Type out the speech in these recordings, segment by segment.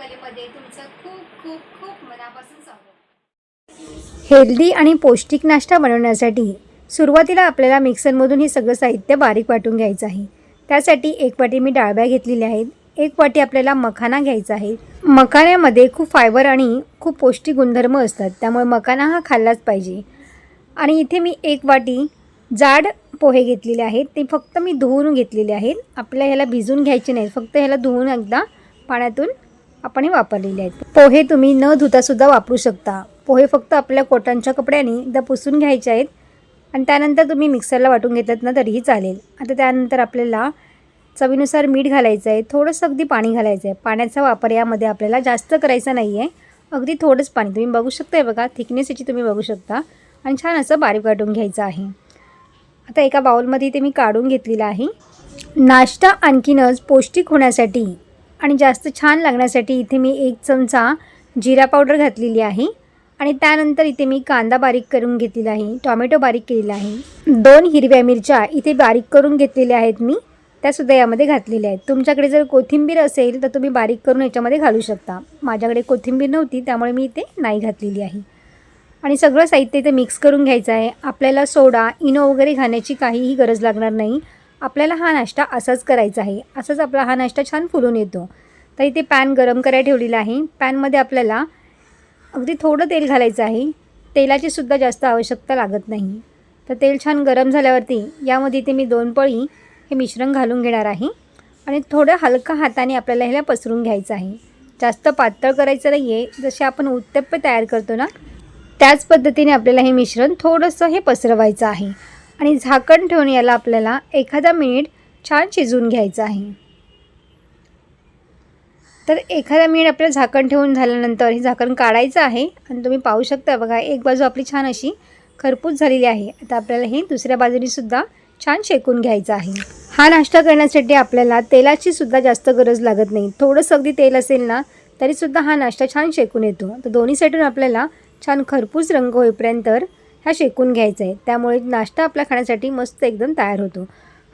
कलेमध्ये तुमचं खूप खूप खूप मनापासून स्वागत. हेल्दी आणि पौष्टिक नाश्ता बनवण्यासाठी सुरुवातीला आपल्याला मिक्सरमधून हे सगळं साहित्य बारीक वाटून घ्यायचं आहे. त्यासाठी एक वाटी मी डाळब्या घेतलेल्या आहेत एक वाटी आपल्याला मखाना घ्यायचा आहे. मखान्यामध्ये खूप फायबर आणि खूप पौष्टिक गुणधर्म असतात त्यामुळे मखाना हा खाल्लाच पाहिजे. आणि इथे मी एक वाटी जाड पोहे घेतलेले आहेत. ते फक्त मी धुवून घेतलेले आहेत. आपल्या ह्याला भिजून घ्यायचे नाहीत. फक्त ह्याला धुवून एकदा पाण्यातून आपण हे वापरलेले आहेत. पोहे तुम्ही न धुतासुद्धा वापरू शकता. पोहे फक्त आपल्या कोटांच्या कपड्याने एकदा पुसून घ्यायचे आहेत. आणि त्यानंतर तुम्ही मिक्सरला वाटून घेतलात ना तरीही चालेल. आता त्यानंतर आपल्याला चवीनुसार मीठ घालायचं आहे. थोडंसं अगदी पाणी घालायचं आहे. पाण्याचा वापर यामध्ये आपल्याला जास्त करायचा नाही आहे अगदी थोडंच पाणी. तुम्ही बघू शकताय बघा थिकनेस याची तुम्ही बघू शकता. आणि छान असं बारीक वाटून घ्यायचं आहे. आता एका बाउलमध्ये ते मी काढून घेतलेलं आहे. नाश्ता आणखीनच पौष्टिक होण्यासाठी आणि जास्त छान लागण्यासाठी इथे मी एक चमचा जिरा पावडर घातलेली आहे. आणि त्यानंतर इथे मी कांदा बारीक करून घेतलेला आहे टॉमॅटो बारीक केलेला आहे. दोन हिरव्या मिरच्या इथे बारीक करून घेतलेल्या आहेत मी त्यासुद्धा यामध्ये घातलेल्या आहेत. तुमच्याकडे जर कोथिंबीर असेल तर तुम्ही बारीक करून याच्यामध्ये घालू शकता. माझ्याकडे कोथिंबीर नव्हती त्यामुळे मी इथे नाही घातलेली आहे. आणि सगळं साहित्य इथे मिक्स करून घ्यायचं आहे. आपल्याला सोडा इनो वगैरे घालण्याची काहीही गरज लागणार नाही. आपल्याला हा नाश्ता असाच करायचा आहे. असंच आपला हा नाश्ता छान फुलून येतो. तर इथे पॅन गरम करायला ठेवलेला आहे. पॅनमध्ये आपल्याला अगदी थोडं तेल घालायचं आहे. तेलाची सुद्धा जास्त आवश्यकता लागत नाही. तर तेल छान गरम झाल्यावरती यामध्ये इथे मी दोन पळी हे मिश्रण घालून घेणार आहे. आणि थोडं हलका हाताने आपल्याला ह्याला पसरून घ्यायचं आहे. जास्त पातळ करायचं नाही आहे जसे आपण उत्तप्पे तयार करतो ना त्याच पद्धतीने आपल्याला हे मिश्रण थोडंसं हे पसरवायचं आहे. आणि झाकण ठेवून याला आपल्याला एखादा मिनिट छान शिजून घ्यायचं आहे. तर एखादा मिनिट आपल्याला झाकण ठेवून झाल्यानंतर हे झाकण काढायचं आहे आणि तुम्ही पाहू शकता बघा एक बाजू आपली छान अशी खरपूस झालेली आहे. आता आपल्याला हे दुसऱ्या बाजूनीसुद्धा छान शेकून घ्यायचं आहे. हा नाश्ता करण्यासाठी आपल्याला तेलाची सुद्धा जास्त गरज लागत नाही. थोडंसं अगदी तेल असेल ना तरीसुद्धा हा नाश्ता छान शेकून येतो. तर दोन्ही साईडून आपल्याला छान खरपूस रंग होईपर्यंत ह्या शेकून घ्यायचा आहे. त्यामुळे नाश्ता आपल्या खाण्यासाठी मस्त एकदम तयार होतो.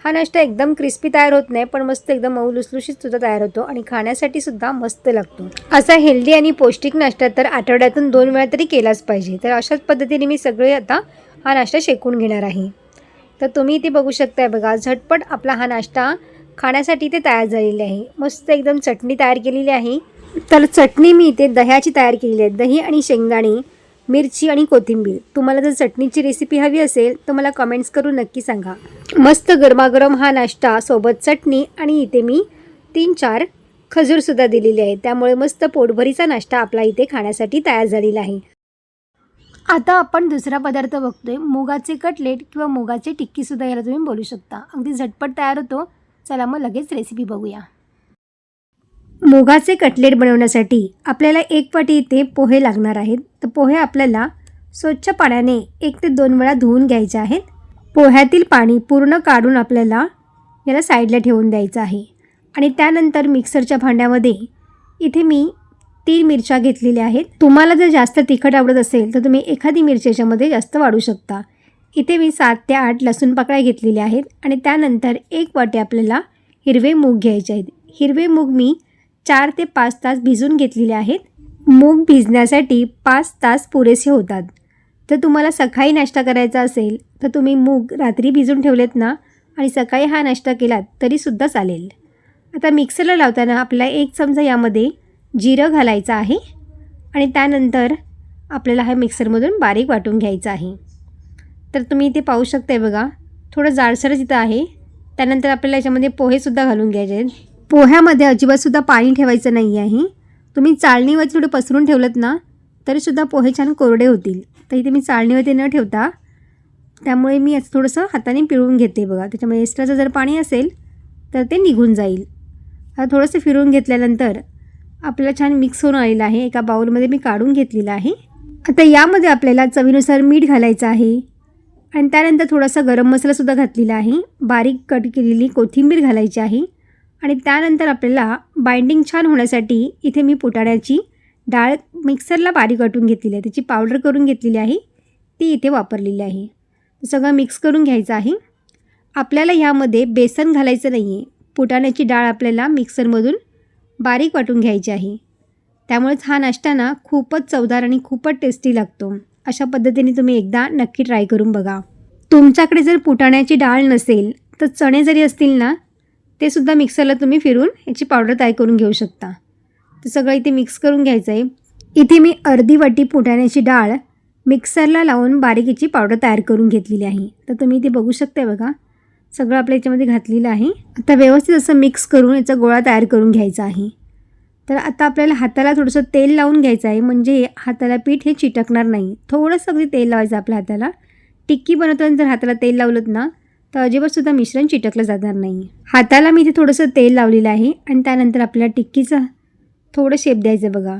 हा नाश्ता एकदम क्रिस्पी तयार होत नाही पण मस्त एकदम मऊ लुसलुशीत सुद्धा तयार होतो आणि खाण्यासाठी सुद्धा मस्त लागतो. असा हेल्दी आणि पौष्टिक नाश्ता तर आठवड्यातून दोन वेळा तरी केलाच पाहिजे. तर अशाच पद्धतीने मी सगळे आता हा नाश्ता शेकून घेणार आहे. तर तुम्ही इथे बघू शकताय बघा झटपट आपला हा नाश्ता खाण्यासाठी ते तयार झालेले आहे. मस्त एकदम चटणी तयार केलेली आहे. तर चटणी मी इथे दह्याची तयार केलेली आहे. दही आणि शेंगदाणे मिरची आणि कोथिंबीर. तुम्हाला जर चटणीची रेसिपी हवी असेल तर मला कमेंट्स करून नक्की सांगा. मस्त गरमागरम हा नाश्ता सोबत चटणी आणि इथे मी तीन चार खजूरसुद्धा दिलेले आहे त्यामुळे मस्त पोटभरीचा नाश्ता आपला इथे खाण्यासाठी तयार झालेला आहे. आता आपण दुसरा पदार्थ बघतोय. मुगाचे कटलेट किंवा मुगाचे टिक्कीसुद्धा याला तुम्ही बोलू शकता. अगदी झटपट तयार होतो. चला मग लगेच रेसिपी बघूया. मुगाचे कटलेट बनवण्यासाठी आपल्याला एक वाटी इथे पोहे लागणार आहेत. तर पोहे आपल्याला स्वच्छ पाण्याने एक ते दोन वेळा धुवून घ्यायचे आहेत. पोह्यातील पाणी पूर्ण काढून आपल्याला याला साईडला ठेवून द्यायचं आहे. आणि त्यानंतर मिक्सरच्या भांड्यामध्ये इथे मी तीन मिरच्या घेतलेल्या आहेत. तुम्हाला जर जास्त तिखट आवडत असेल तर तुम्ही एखादी मिरची याच्यामध्ये जास्त वाढू शकता. इथे मी सात ते आठ लसूण पाकळ्या घेतलेल्या आहेत. आणि त्यानंतर एक वाटी आपल्याला हिरवे मूग घ्यायचे आहेत. हिरवे मूग मी चार ते पाच तास भिजून घेतलेले आहेत. मूग भिजण्यासाठी पाच तास पुरेसे होतात. जर तुम्हाला सकाळी नाश्ता करायचा असेल तर तुम्ही मूग रात्री भिजून ठेवलेत ना? आणि सकाळी हा नाश्ता केलात तरीसुद्धा चालेल. आता मिक्सरला लावताना आपल्याला एक चमचा यामध्ये जिरं घालायचं आहे. आणि त्यानंतर आपल्याला हा मिक्सरमधून बारीक वाटून घ्यायचं आहे. तर तुम्ही इथे पाहू शकताय बघा थोडं जाडसरच इथं आहे त्यानंतर आपल्याला याच्यामध्ये पोहेसुद्धा घालून घ्यायचे आहेत. पोह्यामध्ये अजिबातसुद्धा पाणी ठेवायचं नाही आहे. तुम्ही चाळणीवरती थोडं पसरून ठेवलं ना तरीसुद्धा पोहे छान कोरडे होतील. तर इथे मी चाळणीवरती न ठेवता त्यामुळे मी असं थोडंसं हाताने पिळून घेते बघा. त्याच्यामुळे एक्स्ट्राचं जर पाणी असेल तर ते निघून जाईल. आता थोडंसं फिरवून घेतल्यानंतर आपलं छान मिक्स होऊन आलेलं आहे. एका बाउलमध्ये मी काढून घेतलेलं आहे. आता यामध्ये आपल्याला चवीनुसार मीठ घालायचं आहे. आणि त्यानंतर थोडासा गरम मसालासुद्धा घातलेला आहे. बारीक कट केलेली कोथिंबीर घालायची आहे. आणि त्यानंतर आपल्याला बाइंडिंग छान होण्यासाठी इथे मी पुटाण्याची डाळ मिक्सरला बारीक वाटून घेतलेली आहे. त्याची पावडर करून घेतलेली आहे. ती इथे वापरलेली आहे. सगळं मिक्स करून घ्यायचं आहे. आपल्याला ह्यामध्ये बेसन घालायचं नाही आहे पुटाण्याची डाळ आपल्याला मिक्सरमधून बारीक वाटून घ्यायची आहे. त्यामुळेच हा नाश्ता ना खूपच चवदार आणि खूपच टेस्टी लागतो. अशा पद्धतीने तुम्ही एकदा नक्की ट्राय करून बघा. तुमच्याकडे जर पुटाण्याची डाळ नसेल तर चणे जरी असतील ना ते सुद्धा मिक्सरला तुम्ही फिरून याची पावडर तयार करून घेऊ शकता. ते सगळं इथे मिक्स करून घ्यायचं आहे. इथे मी अर्धी वाटी फुटाण्याची डाळ मिक्सरला लावून बारीकीची पावडर तयार करून घेतलेली आहे. तर तुम्ही इथे बघू शकते बघा. सगळं आपल्या याच्यामध्ये घातलेलं आहे. आता व्यवस्थित असं मिक्स करून याचा गोळा तयार करून घ्यायचा आहे. तर आता आपल्याला हाताला थोडंसं तेल लावून घ्यायचं आहे. म्हणजे हाताला पीठ हे चिटकणार नाही. थोडंसं अगदी तेल लावायचं आपल्या हाताला. टिक्की बनवताना जर हाताला तेल लावलं ना तर अजिबातसुद्धा मिश्रण चिटकलं जाणार नाही. हाताला मी इथे थोडंसं तेल लावलेलं आहे आणि त्यानंतर आपल्याला टिक्कीचा थोडं शेप द्यायचं बघा.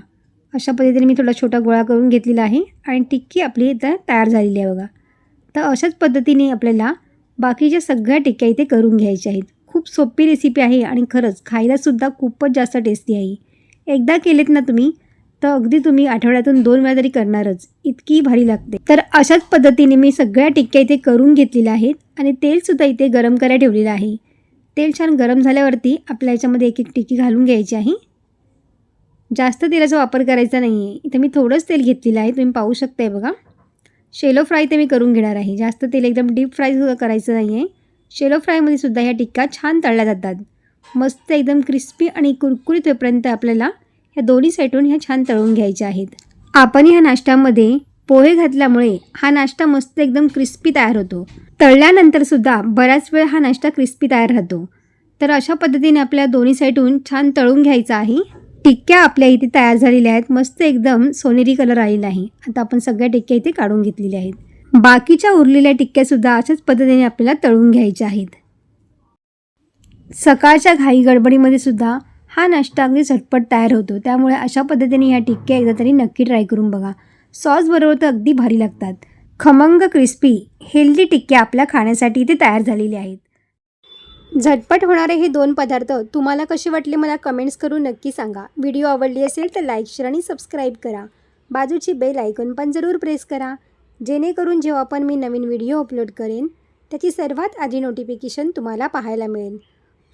अशा पद्धतीने मी थोडा छोटा गोळा करून घेतलेला आहे आणि टिक्की आपली इथं तयार झालेली आहे बघा. तर अशाच पद्धतीने आपल्याला बाकीच्या सगळ्या टिक्क्या इथे करून घ्यायच्या आहेत. खूप सोपी रेसिपी आहे आणि खरंच खायलासुद्धा खूपच जास्त टेस्टी आहे. एकदा केलेत ना तुम्ही तर अगदी तुम्ही आठवड्यातून दोन वेळा तरी करणारच. इतकी भारी लागते. तर अशाच पद्धतीने मी सगळ्या टिक्क्या इथे करून घेतलेल्या आहेत आणि तेलसुद्धा इथे गरम करायला ठेवलेलं आहे. तेल छान गरम झाल्यावरती आपल्या याच्यामध्ये एक एक टिक्की घालून घ्यायची आहे. जास्त तेलाचा वापर करायचा नाही आहे इथे मी थोडंच तेल घेतलेलं आहे. तुम्ही पाहू शकताय बघा. शेलो फ्राय ते मी करून घेणार आहे. जास्त तेल एकदम डीप फ्रायसुद्धा करायचं नाही आहे शेलो फ्रायमध्ये सुद्धा ह्या टिक्का छान तळल्या जातात. मस्त एकदम क्रिस्पी आणि कुरकुरीत होईपर्यंत आपल्याला ह्या दोन्ही साईडून ह्या छान तळून घ्यायच्या आहेत. आपण ह्या नाश्त्यामध्ये पोहे घातल्यामुळे हा नाश्ता मस्त एकदम क्रिस्पी तयार होतो. तळल्यानंतर सुद्धा बराच वेळ हा नाश्ता क्रिस्पी तयार राहतो. तर अशा पद्धतीने आपल्या दोन्ही साईडून छान तळून घ्यायचा आहे. टिक्क्या आपल्या इथे तयार झालेल्या आहेत. मस्त एकदम सोनेरी कलर आलेला आहे. आता आपण सगळ्या टिक्क्या इथे काढून घेतलेल्या आहेत. बाकीच्या उरलेल्या टिक्क्यासुद्धा अशाच पद्धतीने आपल्याला तळून घ्यायच्या आहेत. सकाळच्या घाई गडबडीमध्ये सुद्धा हा नाश्ता अगदी झटपट तयार होतो. त्यामुळे अशा पद्धतीने ह्या टिक्क्या एकदा तरी नक्की ट्राय करून बघा. सॉस बरोबर तर अगदी भारी लागतात. खमंग क्रिस्पी हेल्दी टिक्क्या आपल्या खाण्यासाठी इथे तयार झालेले आहेत. झटपट होणारे हे दोन पदार्थ तुम्हाला कसे वाटले मला कमेंट्स करून नक्की सांगा. व्हिडिओ आवडली असेल तर लाईक शेअर आणि सबस्क्राईब करा. बाजूची बेल आयकॉन पण जरूर प्रेस करा. जेणेकरून जेव्हा पण मी नवीन व्हिडिओ अपलोड करेन त्याची सर्वात आधी नोटिफिकेशन तुम्हाला पाहायला मिळेल.